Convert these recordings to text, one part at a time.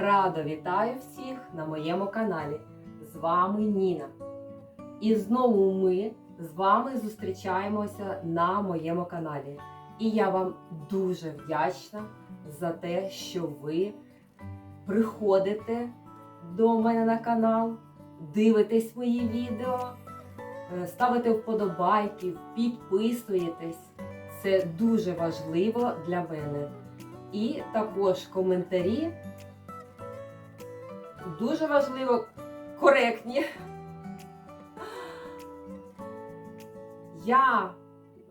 Радо вітаю всіх на моєму каналі. З вами Ніна. І знову ми з вами зустрічаємося на моєму каналі. І я вам дуже вдячна за те, що ви приходите до мене на канал, дивитесь мої відео, е, ставите вподобайки, підписуєтесь. Це дуже важливо для мене. І також коментарі. Дуже важливо, коректні. Я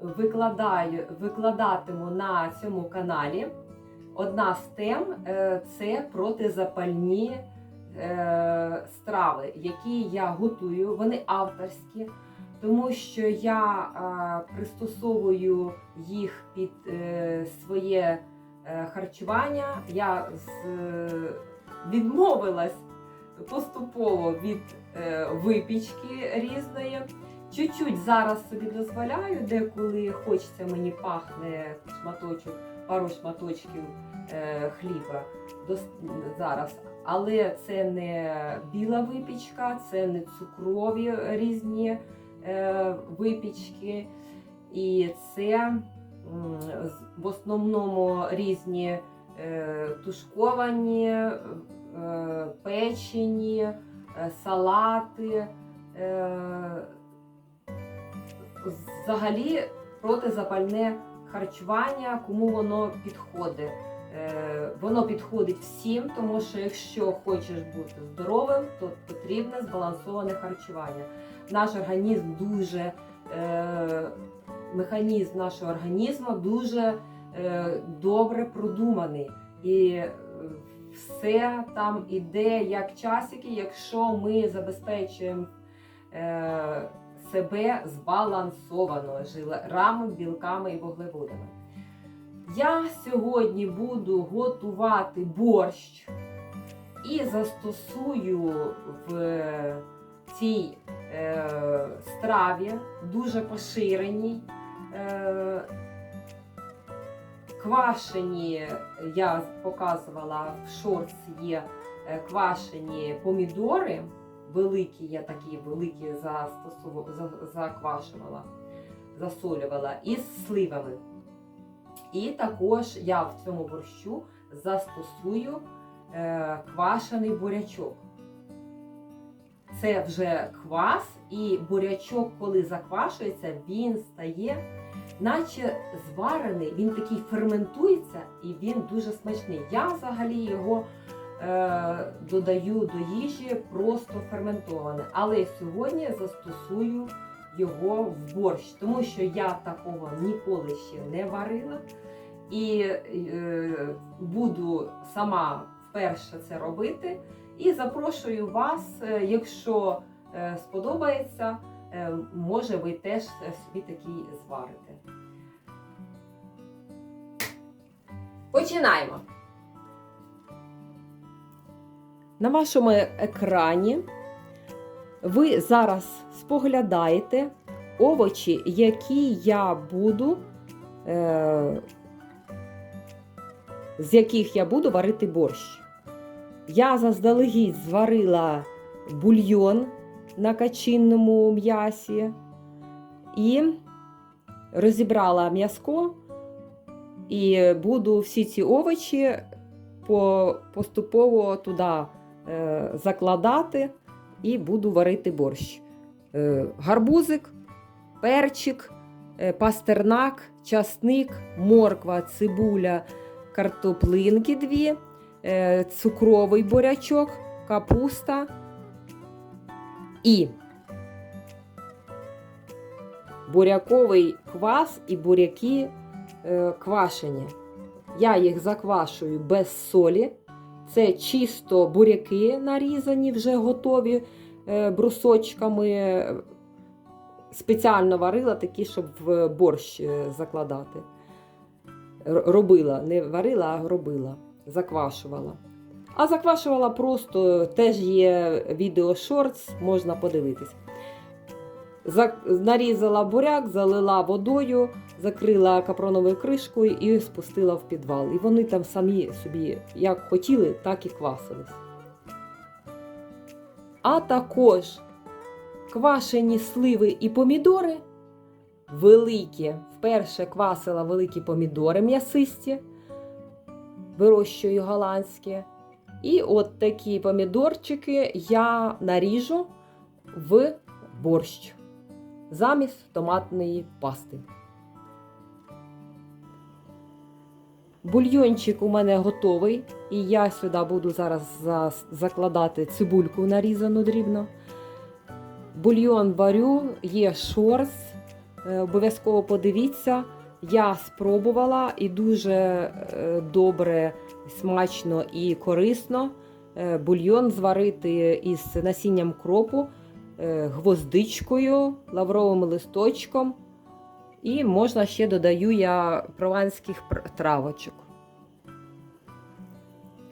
викладаю, викладатиму на цьому каналі. Одна з тем е, це протизапальні е, страви, які я готую. Вони авторські, тому що я е, пристосовую їх під своє харчування. Я відмовилась поступово від е, випічки різної. Чуть-чуть зараз собі дозволяю, деколи хочеться мені пахне шматочок, пару шматочків е, хліба зараз. Але це не біла випічка, це не цукрові різні е, випічки. І це в основному різні тушковані, печені, е, салати. Е, взагалі протизапальне харчування, кому воно підходить. Е, Воно підходить всім, тому що якщо хочеш бути здоровим, то потрібне збалансоване харчування. Наш організм дуже механізм нашого організму дуже добре продуманий. І все там іде як часики, якщо ми забезпечуємо е, себе збалансовано жирами, білками і вуглеводами. Я сьогодні буду готувати борщ і застосую в цій е, страві дуже поширеній. Е, квашені, я показувала в шорт є е, квашені помідори. Великі, я такі великі заквашувала, засолювала із сливами. І також я в цьому борщу застосую е, квашений бурячок. Це вже квас, і бурячок, коли заквашується, він стає, наче зварений, він такий ферментується і він дуже смачний. Я взагалі його е, додаю до їжі просто ферментоване. Але сьогодні застосую його в борщ, тому що я такого ніколи ще не варила. І е, буду сама вперше це робити. І запрошую вас, е, якщо е, сподобається, може ви теж собі такий зварите. Починаємо. На вашому екрані ви зараз споглядаєте овочі, які я буду, е, з яких я буду варити борщ. Я заздалегідь зварила бульйон на качинному м'ясі. І розібрала м'язко, і буду всі ці овочі поступово туди е, закладати. І буду варити борщ. Е, гарбузик, перчик, е, пастернак, часник, морква, цибуля, картоплинки дві, цукровий бурячок, капуста і буряковий квас і буряки е, квашені. Я їх заквашую без солі. Це чисто буряки нарізані, вже готові е, брусочками. Спеціально варила такі, щоб в борщ е, закладати. Робила, не варила, а робила, заквашувала. А заквашувала просто, теж є відео шортс, можна подивитись. Нарізала буряк, залила водою, закрила капроновою кришкою і спустила в підвал. І вони там самі собі як хотіли, так і квасились. А також квашені сливи і помідори великі. Вперше квасила великі помідори м'ясисті, вирощую голландські. І от такі помідорчики я наріжу в борщ замість томатної пасти. Бульйончик у мене готовий, і я сюди буду зараз закладати цибульку нарізану дрібно. Бульйон варю, є шорс. е, Обов'язково подивіться. Я спробувала і дуже е, добре, смачно і корисно е, бульйон зварити із насінням кропу, е, гвоздичкою, лавровим листочком. І можна ще додаю я прованських травочок.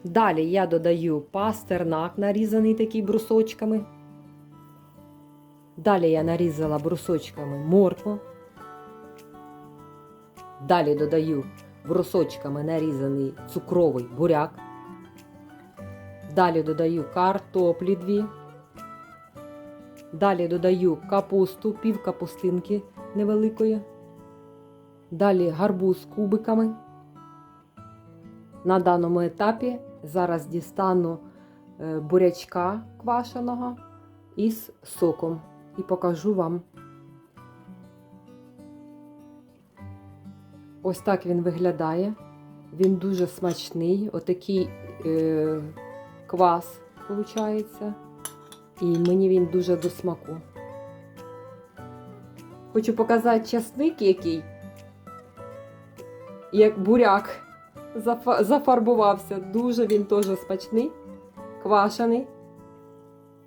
Далі я додаю пастернак, нарізаний такий брусочками. Далі я нарізала брусочками моркву. Далі додаю брусочками нарізаний цукровий буряк. Далі додаю картоплі дві. Далі додаю капусту, пів капустинки невеликої. Далі гарбуз кубиками. На даному етапі зараз дістану е, бурячка квашеного із соком і покажу вам. Ось так він виглядає. Він дуже смачний, отакий е, квас виходить. І мені він дуже до смаку. Хочу показати часник, який, як буряк, зафарбувався. Дуже він теж смачний, квашений.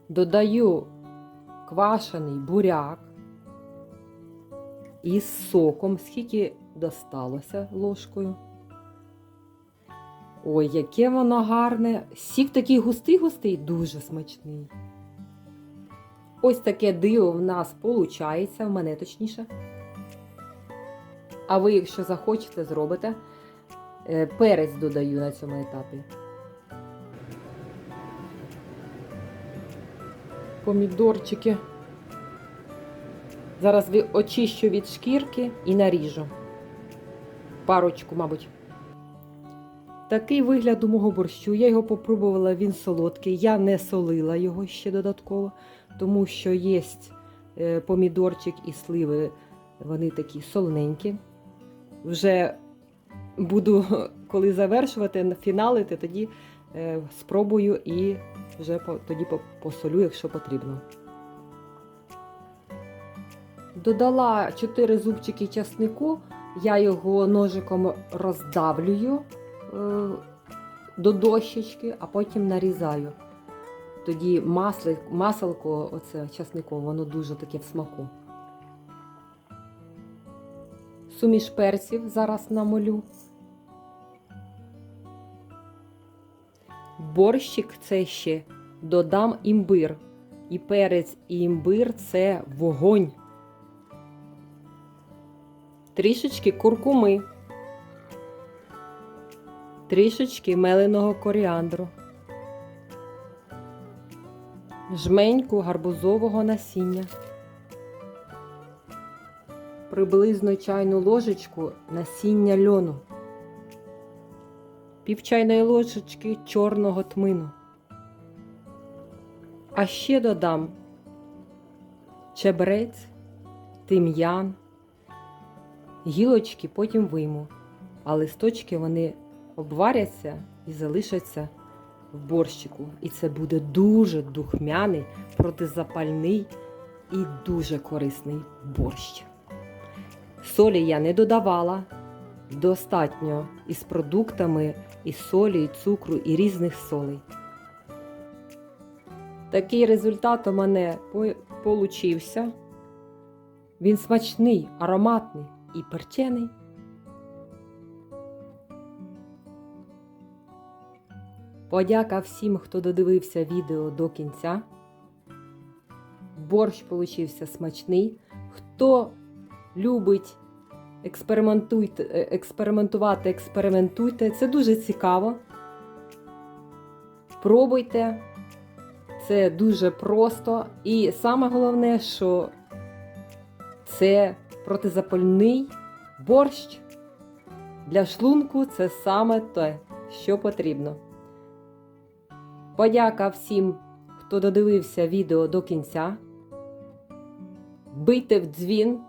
Додаю квашений буряк із соком, скільки досталося ложкою. Ой, яке воно гарне. Сік такий густий-густий, дуже смачний. Ось таке диво в нас виходить, в мене точніше. А ви, якщо захочете, зробите. Е, Перець додаю на цьому етапі. Помідорчики. Зараз очищу від шкірки і наріжу. Парочку, мабуть. Такий вигляд у мого борщу. Я його попробувала, він солодкий. Я не солила його ще додатково, тому що є е, помідорчик і сливи, вони такі солоненькі. Вже буду, коли завершувати, фіналити, тоді е, спробую і вже тоді посолю, якщо потрібно. Додала 4 зубчики часнику, я його ножиком роздавлюю е, до дощечки, а потім нарізаю. Тоді масли, маселко, оце часникове, воно дуже таке в смаку. Суміш перців зараз намолю. Борщик це ще додам імбир. І перець, і імбир це вогонь. Трішечки куркуми. Трішечки меленого коріандру. Жменьку гарбузового насіння. Приблизно чайну ложечку насіння льону. Пів чайної ложечки чорного тмину. А ще додам чебрець, тим'ян, гілочки потім вийму, а листочки вони обваряться і залишаться в борщику. І це буде дуже духмяний, протизапальний і дуже корисний борщ. Солі я не додавала. Достатньо із продуктами, і солі, і цукру, і різних солей. Такий результат у мене получився. Він смачний, ароматний і перчений. Подяка всім, хто додивився відео до кінця. Борщ получився смачний. Хто любить експериментуйте, е, експериментувати, експериментуйте. Це дуже цікаво. Пробуйте. Це дуже просто. І саме головне, що це протизапальний борщ для шлунку це саме те, що потрібно. Подяка всім, хто додивився відео до кінця. Бийте в дзвін,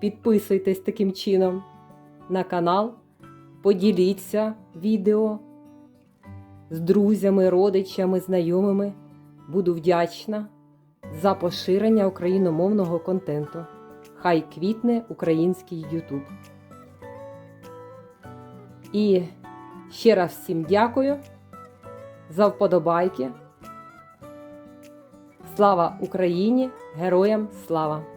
підписуйтесь таким чином на канал, поділіться відео з друзями, родичами, знайомими. Буду вдячна за поширення україномовного контенту. Хай квітне український Ютуб. І ще раз всім дякую за вподобайки. Слава Україні! Героям слава!